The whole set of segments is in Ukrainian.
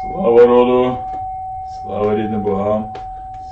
Слава роду, слава рідним богам,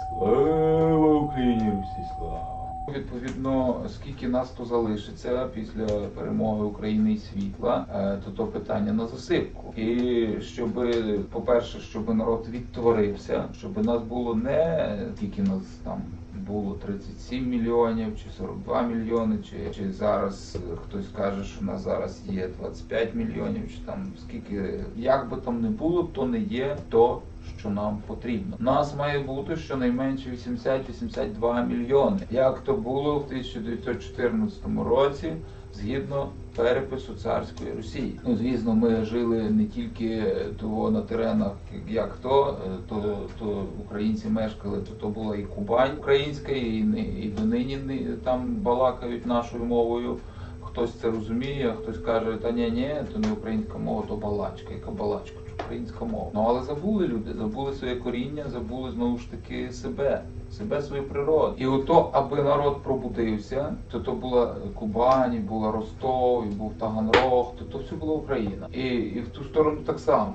слава Україні, Русі, слава. Відповідно, скільки нас то залишиться після перемоги України і світла, е, то то питання на засипку. І щоб, по-перше, щоб народ відтворився, щоб нас було не тільки нас там було 37 мільйонів чи 42 мільйони, чи, чи зараз е, хтось каже, що нас зараз є 25 мільйонів, чи там скільки як би там не було, то не є то. Що нам потрібно. Нас має бути щонайменше 80-82 мільйони. Як то було в 1914 році, згідно перепису царської Росії. Ну звісно, ми жили не тільки того на теренах, як то, то, то українці мешкали, то, то була і Кубань українська, і, і донині там балакають нашою мовою. Хтось це розуміє, а хтось каже, та ні, ні, то не українська мова, то балачка, яка балачка, українська мова. Ну але забули люди, забули своє коріння, забули знову ж таки себе, себе свою природу. І ото, аби народ пробудився, то то була Кубань, була Ростов, і був Таганрог, то то все була Україна. І, і в ту сторону так само.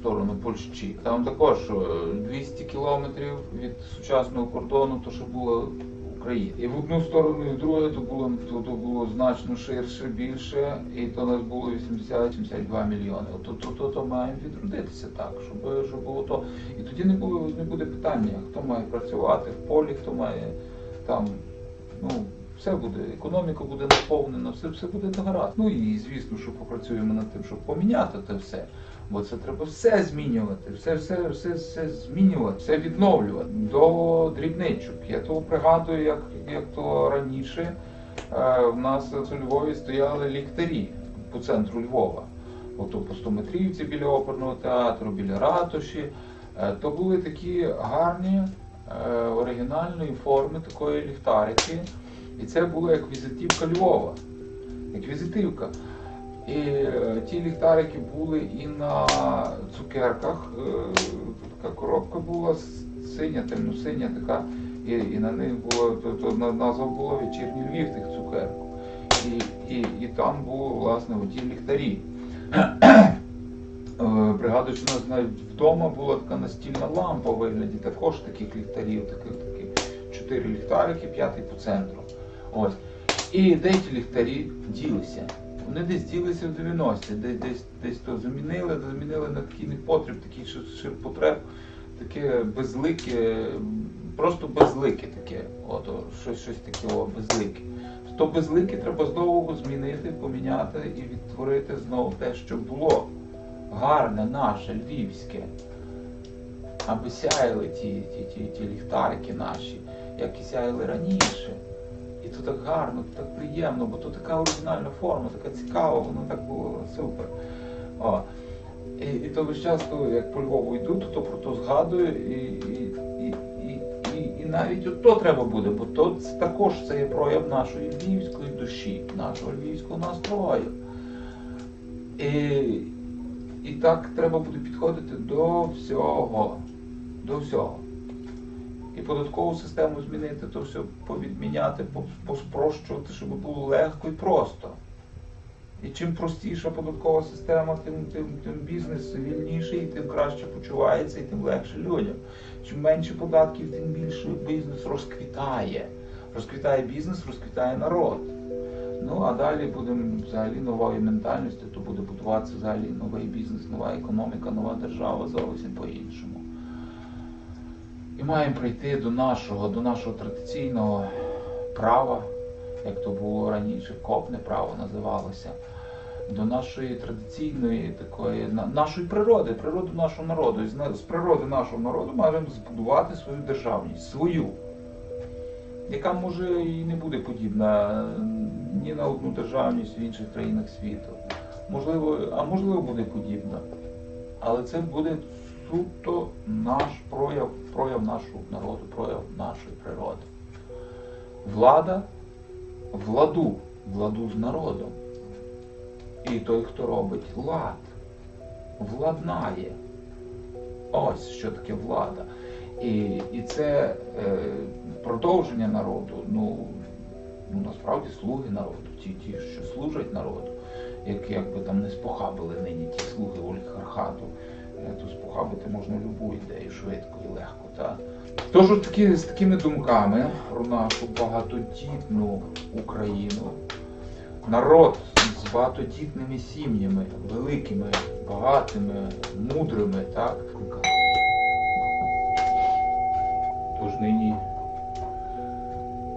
Сторону Польщі. Там також е, 200 кілометрів від сучасного кордону, то що було Україна. І в одну сторону, і в другу то було то, то було значно ширше, більше, і то нас було 80-72 мільйони. То, то, то, то маємо відродитися так, щоб, щоб було то. І тоді не було не буде питання, хто має працювати в полі, хто має там, ну. Все буде, економіка буде наповнена, все, все буде гаразд. Ну і звісно, що попрацюємо над тим, щоб поміняти це все. Бо це треба все змінювати, все, все, все, все змінювати, все відновлювати до дрібничок. Я того пригадую, як, як то раніше е, в нас у Львові стояли ліхтарі по центру Львова. Ото по Стометрівці біля оперного театру, біля ратуші. Е, то були такі гарні е, оригінальної форми такої ліхтарики. І це було як візитівка Львова, як візитівка. І е, ті ліхтарики були і на цукерках. Е, така коробка була синя, темно-синя така, і, і на них було то, назва була вечірній Львів тих цукерок. І, і, і там були власне оті ліхтарі. Е, Пригадую, що у нас навіть вдома була така настільна лампа у вигляді також таких ліхтарів, таких, таких чотири ліхтарики, п'ятий по центру. Ось. І де ті ліхтарі ділися? Вони десь ділися в 90-ті, десь, десь, десь то замінили, замінили на такий непотріб, такий ширпотреб, таке безлике, просто безлике таке. От, щось, щось таке о, безлике. То безлике треба знову змінити, поміняти і відтворити знову те, що було. Гарне, наше, львівське. Аби сяяли ті, ті, ті, ті ліхтарики наші, як і сяяли раніше. І то так гарно, то так приємно, бо то така оригінальна форма, така цікава, воно так було супер. О. І, і то весь час, то, як по Львову йду, то, то про то згадую, і, і, і, і, і, і навіть от то треба буде, бо то це також це є прояв нашої львівської душі, нашого львівського настрою. І, і так треба буде підходити до всього. До всього. Податкову систему змінити, то все повідміняти, поспрощувати, щоб було легко і просто. І чим простіша податкова система, тим, тим, тим бізнес вільніший, і тим краще почувається, і тим легше людям. Чим менше податків, тим більше бізнес розквітає. Розквітає бізнес, розквітає народ. Ну а далі будемо взагалі нової ментальності, то буде будуватися взагалі новий бізнес, нова економіка, нова держава зовсім по-іншому. І маємо прийти до нашого, до нашого традиційного права, як то було раніше, копне право називалося, до нашої традиційної такої нашої природи, природи нашого народу. І з, природи нашого народу маємо збудувати свою державність, свою, яка може і не буде подібна ні на одну державність в інших країнах світу. Можливо, а можливо буде подібна. Але це буде суто наш прояв, прояв нашого народу, прояв нашої природи. Влада владу, владу з народом. І той, хто робить лад, владнає. Ось що таке влада. І, і це е, продовження народу, ну, ну насправді слуги народу, ті, ті, що служать народу, як, якби там не спохабили нині ті слуги олігархату, е, то спохабили похабити можна любу ідею швидко і легко. Та? Тож от такі, з такими думками про нашу багатодітну Україну, народ з багатодітними сім'ями, великими, багатими, мудрими, так? Тож нині,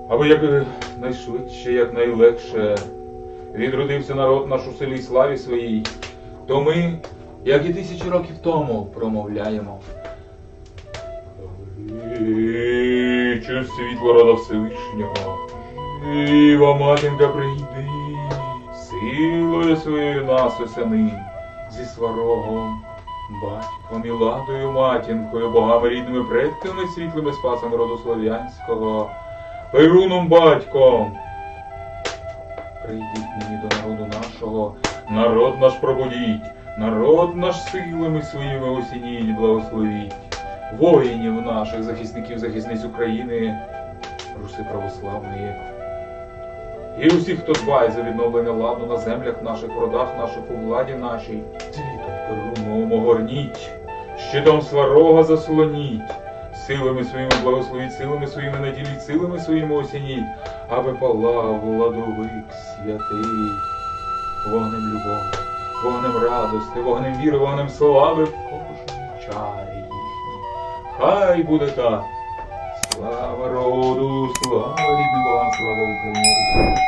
аби як найшвидше, як найлегше відродився народ наш у селі славі своїй, то ми, як і тисячі років тому, промовляємо. Кличе світло рода Всевишнього, Жива матінка прийди, силою своєю нас осяни, зі сварогом, батьком і ладою матінкою, богами рідними предками, світлими спасами роду слов'янського, Перуном батьком. Прийдіть нині до народу нашого, народ наш пробудіть, народ наш силами своїми осініть, благословіть, воїнів наших, захисників, захисниць України, руси православної. І усіх, хто дбає за відновлення ладу на землях наших, родах наших, у владі нашій, цвітом перуном огорніть, щитом сварога заслоніть, силами своїми благословіть, силами своїми наділіть, силами своїми осініть, аби палав владовик святий, вогнем любові, вогнем радости, вогнем віри, вогнем слави в кожному чарі їхній. Хай буде так. Слава роду, слава рідним богам, слава Україні!